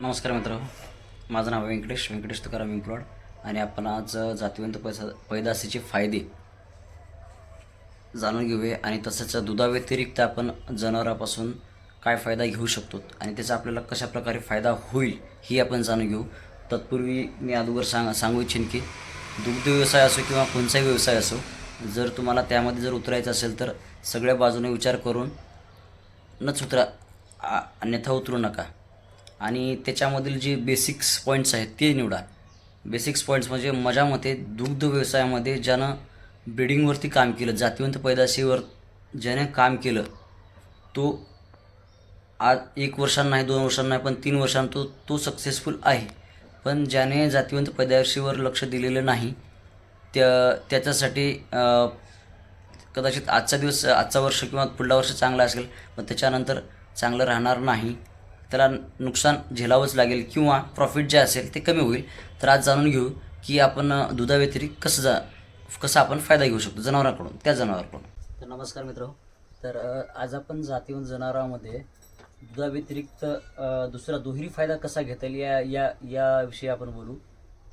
नमस्कार मित्र. माझं नाव आहे व्यंकटेश. व्यंकटेश तुकाराम विंपलोड आणि आपण आज जातीवंत पैसा पैदासीचे फायदे जाणून घेऊया. आणि तसंच दुधाव्यतिरिक्त आपण जनावरापासून काय फायदा घेऊ शकतो आणि त्याचा आपल्याला कशा प्रकारे फायदा होईल ही आपण जाणून घेऊ. तत्पूर्वी मी अगोदर सांग सांगू इच्छिन की दुग्ध व्यवसाय असो किंवा कोणताही व्यवसाय असो जर तुम्हाला त्यामध्ये जर उतरायचं असेल तर सगळ्या बाजूने विचार करून नच उतरा. आ- अन्यथा उतरू नका. आणि त्याच्यामधील जे बेसिक्स पॉईंट्स आहेत ते निवडा. बेसिक्स पॉईंट्स म्हणजे माझ्या मते दुग्ध व्यवसायामध्ये ज्यानं ब्रिडिंगवरती काम केलं जातिवंत पैदाशीवर ज्याने काम केलं तो आज एक वर्षांना नाही दोन वर्षांना नाही पण तीन वर्षांना तो तो सक्सेसफुल आहे. पण ज्याने जातिवंत पैदाशीवर लक्ष दिलेलं नाही त्या त्याच्यासाठी कदाचित आजचा दिवस आजचा वर्ष किंवा पुढला वर्ष चांगला असेल पण त्याच्यानंतर चांगलं राहणार नाही. त्याला नुकसान झेलावंच लागेल किंवा प्रॉफिट जे असेल ते कमी होईल. तर आज जाणून घेऊ की आपण दुधाव्यतिरिक्त कसं जा कसा आपण फायदा घेऊ शकतो जनावरांकडून त्या जनावरांकडून. तर नमस्कार मित्र. तर आज आपण जातीवन जनावरांमध्ये दुधाव्यतिरिक्त दुसरा दुहेरी फायदा कसा घेता येईल या या याविषयी आपण बोलू.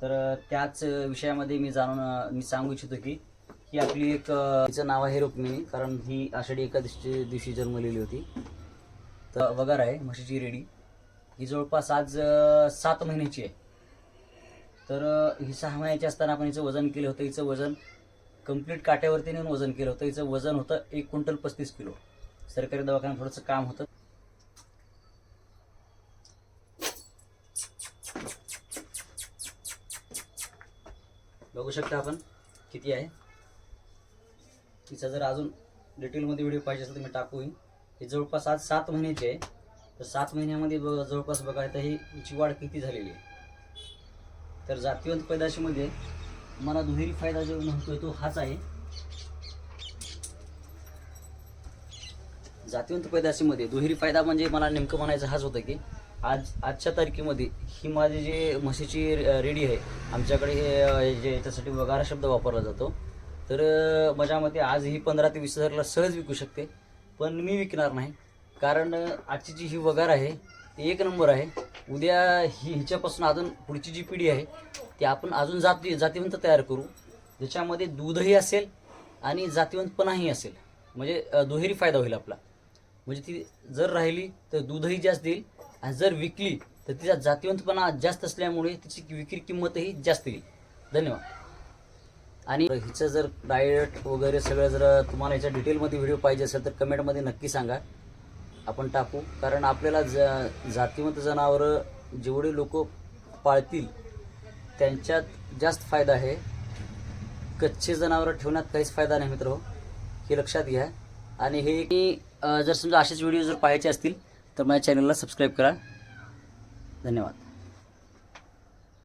तर त्याच विषयामध्ये मी जाणून मी सांगू इच्छितो की ही आपली एक तिचं नाव आहे रुक्मिणी कारण ही आषाढी एकादशी दिवशी जन्मलेली होती. तर वगार आहे म्हशीची रेडी. ही जवळपास आज सात महिन्याची आहे. तर ही सहा महिन्याची असताना आपण हिचं वजन केलं होतं. हिचं वजन कंप्लीट काट्यावरती नेऊन वजन केलं होतं. हिचं वजन होतं एक क्विंटल पस्तीस किलो. सरकारी दवाखान्यात थोडंसं काम होतं. बघू शकता आपण किती आहे. तिचा जर अजून डिटेलमध्ये व्हिडिओ पाहिजे असेल तर मी टाकू हे जवळपास आज सात महिन्याचे आहे. तर सात महिन्यामध्ये ब जवळपास बघायला ही हिची वाढ किती झालेली आहे. तर जातिवंत पैदाशीमध्ये मला दुहेरी फायदा जो म्हणतोय तो हाच आहे. जातीवंत पैदाशीमध्ये दुहेरी फायदा म्हणजे मला नेमकं म्हणायचं हाच होतं की आज आजच्या तारखेमध्ये ही माझी जी म्हशीची रे- रेडी आहे आमच्याकडे हे जे याच्यासाठी वगारा शब्द वापरला जातो. तर माझ्या मते आज ही पंधरा ते वीस हजारला सहज विकू शकते. पण मी विकणार नाही. कारण आजची जी ही वगार आहे ती एक नंबर आहे. उद्या ही हिच्यापासून अजून पुढची जी पिढी आहे ती आपण अजून जाती जातीवंत तयार करू. ज्याच्यामध्ये दूधही असेल आणि जातीवंतपणाही असेल. म्हणजे दुहेरी फायदा होईल आपला. म्हणजे ती जर राहिली तर दूधही जास्त देईल आणि जर विकली तर तिचा जातीवंतपणा जास्त असल्यामुळे तिची विक्री किंमतही जास्त येईल. धन्यवाद. आणि हिचं जर डाएट वगैरे सगळं जर तुम्हाला याच्या डिटेलमध्ये व्हिडिओ पाहिजे असेल तर कमेंटमध्ये नक्की सांगा. आपण टाकू. कारण आपल्याला ज जातिवंत जनावरं जेवढे लोक पाळतील त्यांच्यात जास्त फायदा आहे. कच्चे जनावरं ठेवण्यात काहीच फायदा नाही मित्र हो. हे. लक्षात घ्या. आणि हे की जर समजा असेच व्हिडिओ जर पाहायचे असतील तर माझ्या चॅनलला सबस्क्राईब करा. धन्यवाद.